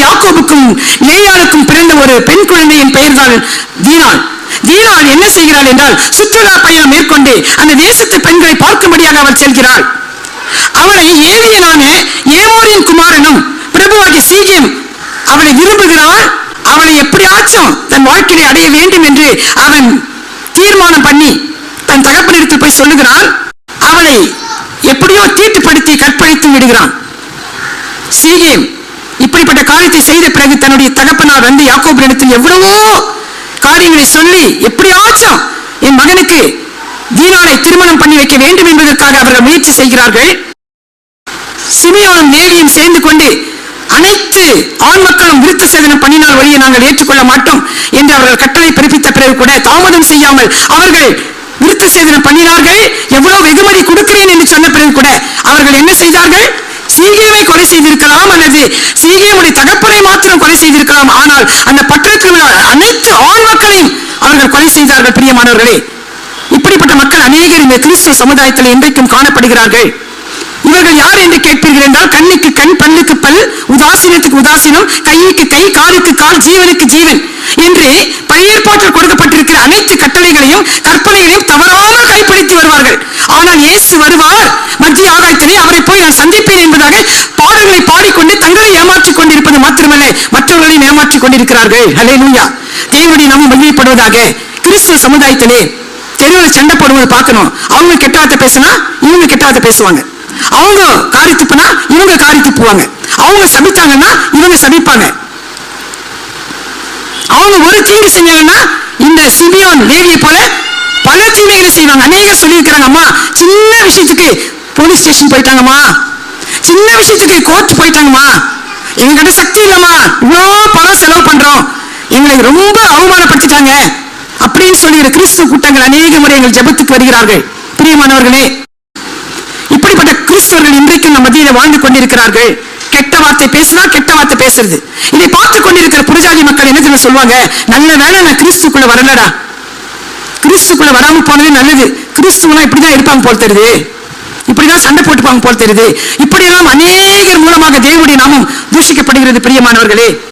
யாக்கோபுக்கும் லேயாளுக்கும் பிறந்த ஒரு பெண் குழந்தையின் பெயர்தான் தீனாள் தீனாள் என்ன செய்கிறாள் என்றால் சுற்றுலா பயணம் மேற்கொண்டு அந்த தேசத்து பெண்களை பார்க்கும்படியாக அவள் செல்கிறாள் அவளை ஏழையனான ஏமோரின் குமாரனும் பிரபுவாகி சீகேம் அவளை விரும்புகிறாள் அவளை எப்படியாச்சும் தன் வாழ்க்கையை அடைய வேண்டும் என்று அவன் தீர்மானம் பண்ணி தன் தகப்பனிடத்தில் போய் சொல்லுகிறான் அவளை எப்படியோ தீட்டுப்படுத்தி கற்பழித்து விடுகிறான். சீகேம் காரியத்தை செய்த பிறகு தன்னுடைய தகப்பனார் வந்து யாக்கோபுரிடத்தில் எவ்வளவோ காரியங்களை சொல்லி எப்படியாச்சும் என் மகனுக்கு தீனாலை திருமணம் பண்ணி வைக்க வேண்டும் என்பதற்காக அவர்கள் முயற்சி செய்கிறார்கள். சிமியோனும் லேவியும் சேர்ந்து கொண்டு அனைத்து ஆண் மக்களும் விருத்த சேதனம் பண்ணினால் வழியை நாங்கள் ஏற்றுக்கொள்ள மாட்டோம் என்று அவர்கள் கட்டளை பிறப்பித்த பிறகு கூட தாமதம் செய்யாமல் அவர்கள் விருத்த சேதனம் பண்ணினார்கள் எவ்வளவு வெகுமதி கொடுக்கிறேன் என்று சொன்ன பிறகு கூட அவர்கள் என்ன செய்ய கொலை செய்திருக்கலாம் அல்லது சீகேமுடைய தகப்பனை மாத்திரம் கொலை செய்திருக்கலாம். ஆனால் அந்த பட்டணத்தில் உள்ள அனைத்து ஆண் மக்களையும் அவர்கள் கொலை செய்தார்கள் பிரியமானவர்களே. இப்படிப்பட்ட மக்கள் அநேகர் இந்த கிறிஸ்துவ சமுதாயத்தில் இன்றைக்கும் காணப்படுகிறார்கள். இவர்கள் யார் என்று கேட்பீர்கள் என்றால் கண்ணுக்கு கண் பல்லுக்கு பல் உதாசீனத்துக்கு உதாசீனம் கைக்கு கை காலுக்கு கால் ஜீவனுக்கு ஜீவன் என்று பழைய ஏற்பாட்டில் கொடுக்கப்பட்டிருக்கிற அனைத்து கட்டளைகளையும் கற்பனைகளையும் தவறாக கைப்பிடித்து வருவார்கள். ஆனால் இயேசு வருவார். மத்திய ஆகாயத்திலே அவரை போய் நான் சந்திப்பேன் என்பதாக கொண்டிருப்பது மாத்திரமல்ல மற்றவர்களையும் ஏமாற்றிக் கொண்டிருக்கிறார்கள். ஹalleluya. தேவனுடைய நாமம் மகிமைப்படுவதாக கிறிஸ்துவ சமுதாயத்திலே தெருவில் சண்டை போடுவது பார்க்கணும். அவங்க கெட்ட வார்த்தை பேசினா இவங்க கெட்ட வார்த்தை பேசுவாங்க. அவங்க காரி துப்புனா இவங்க காரி துப்புவாங்க. அவங்க சபித்தாங்கன்னா இவங்க சபிப்பாங்க. அவங்க ஒரு தீங்கு செஞ்சாங்கன்னா இந்த சிபியோன் லேவியை போல பல தீமைகளை செய்வாங்க. அநேகர் சொல்லியிருக்கிறாங்க அம்மா சின்ன விஷயத்துக்கு போலீஸ் ஸ்டேஷன் போயிட்டாங்கம்மா. சின்ன விஷயத்துக்கு கோர்ட் போயிட்டாங்கம்மா. எங்கிட்ட சக்தி இல்லம்மா. இவ்வளோ பணம் செலவு பண்றோம். எங்களை ரொம்ப அவமானப்படுத்திட்டாங்க. அப்படின்னு சொல்லுகிற கிறிஸ்துவ கூட்டங்கள் அநேக முறை எங்கள் ஜெபத்துக்கு வருகிறார்கள். பிரியமானவர்களே இப்படிப்பட்ட கிறிஸ்தவர்கள் இன்றைக்கும் நம்ம மத்தியில வாழ்ந்து கொண்டிருக்கிறார்கள். கெட்ட வார்த்தை பேசினா கெட்ட வார்த்தை பேசுறது. இதை பார்த்து கொண்டிருக்கிற புரஜாதி மக்கள் என்ன தெரியுமா சொல்லுவாங்க? நல்ல வேளை நான் கிறிஸ்துக்குள்ள வரலடா. கிறிஸ்துக்குள்ள வராம போனதே நல்லது. கிறிஸ்துவெல்லாம் இப்படிதான் இருப்பாங்க போல் தெரியுது. இப்படிதான் சண்டை போட்டுப்பாங்க போல் தெரியுது. இப்படியெல்லாம் அநேகர் மூலமாக தேவனுடைய நாமம் தூஷிக்கப்படுகிறது பிரியமானவர்களே.